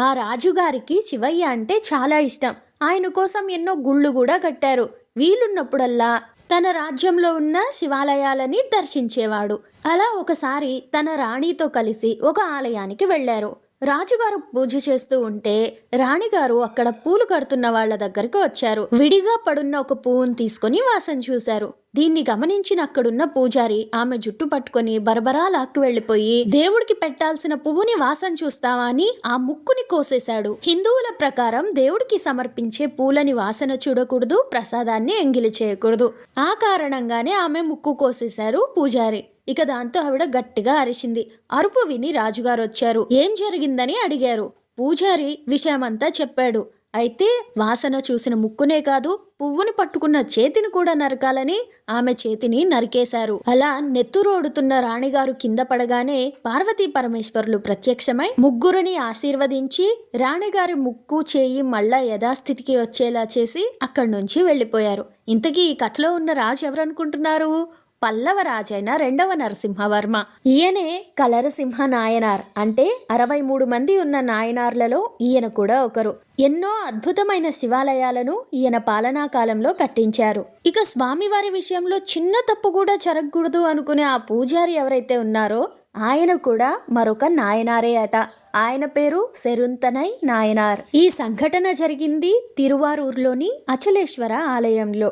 ఆ రాజుగారికి శివయ్య అంటే చాలా ఇష్టం. ఆయన కోసం ఎన్నో గుళ్ళు కూడా కట్టారు. వీలున్నప్పుడల్లా తన రాజ్యంలో ఉన్న శివాలయాలని దర్శించేవాడు. అలా ఒకసారి తన రాణితో కలిసి ఒక ఆలయానికి వెళ్ళారు. రాజుగారు పూజ చేస్తూ ఉంటే రాణిగారు అక్కడ పూలు కడుతున్న వాళ్ళ దగ్గరికి వచ్చారు. విడిగా పడున్న ఒక పువ్వును తీసుకొని వాసన చూశారు. దీన్ని గమనించిన అక్కడున్న పూజారి ఆమె జుట్టు పట్టుకొని బరబరా లాక్కు వెళ్ళిపోయి దేవుడికి పెట్టాల్సిన పువ్వుని వాసన చూస్తావా అని ఆ ముక్కుని కోసేశాడు. హిందువుల ప్రకారం దేవుడికి సమర్పించే పూలని వాసన చూడకూడదు ప్రసాదాన్ని ఎంగిలి చేయకూడదు. ఆ కారణంగానే ఆమె ముక్కు కోసేశారు పూజారి. ఇక దాంతో ఆవిడ గట్టిగా అరిచింది. అరుపు విని రాజుగారు వచ్చారు ఏం జరిగిందని అడిగారు. పూజారి విషయమంతా చెప్పాడు. అయితే వాసన చూసిన ముక్కునే కాదు పువ్వుని పట్టుకున్న చేతిని కూడా నరకాలని ఆమె చేతిని నరికేశారు. అలా నెత్తురోడుతున్న రాణిగారు కింద పడగానే పార్వతీ పరమేశ్వరులు ప్రత్యక్షమై ముగ్గురిని ఆశీర్వదించి రాణిగారి ముక్కు చేయి మళ్ళా యథాస్థితికి వచ్చేలా చేసి అక్కడి నుంచి వెళ్ళిపోయారు. ఇంతకీ ఈ కథలో ఉన్న రాజు ఎవరనుకుంటున్నారు పల్లవ రాజైన రెండవ నరసింహవర్మ. ఈయనే కలరసింహ నాయనార్ అంటే అరవై మూడు మంది ఉన్న నాయనార్లలో ఈయన కూడా ఒకరు. ఎన్నో అద్భుతమైన శివాలయాలను ఈయన పాలనా కాలంలో కట్టించారు. ఇక స్వామివారి విషయంలో చిన్న తప్పు కూడా జరగకూడదు అనుకునే ఆ పూజారి ఎవరైతే ఉన్నారో ఆయన కూడా మరొక నాయనారే అట. ఆయన పేరు శరుంతనై నాయనార్. ఈ సంఘటన జరిగింది తిరువారూరులోని అచలేశ్వర ఆలయంలో.